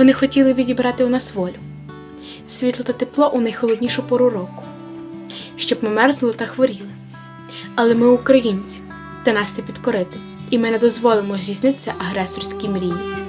Вони хотіли відібрати у нас волю, світло та тепло у найхолоднішу пору року, щоб ми мерзли та хворіли. Але ми українці, та нас не підкорити, і ми не дозволимо здійснитися агресорській мрії.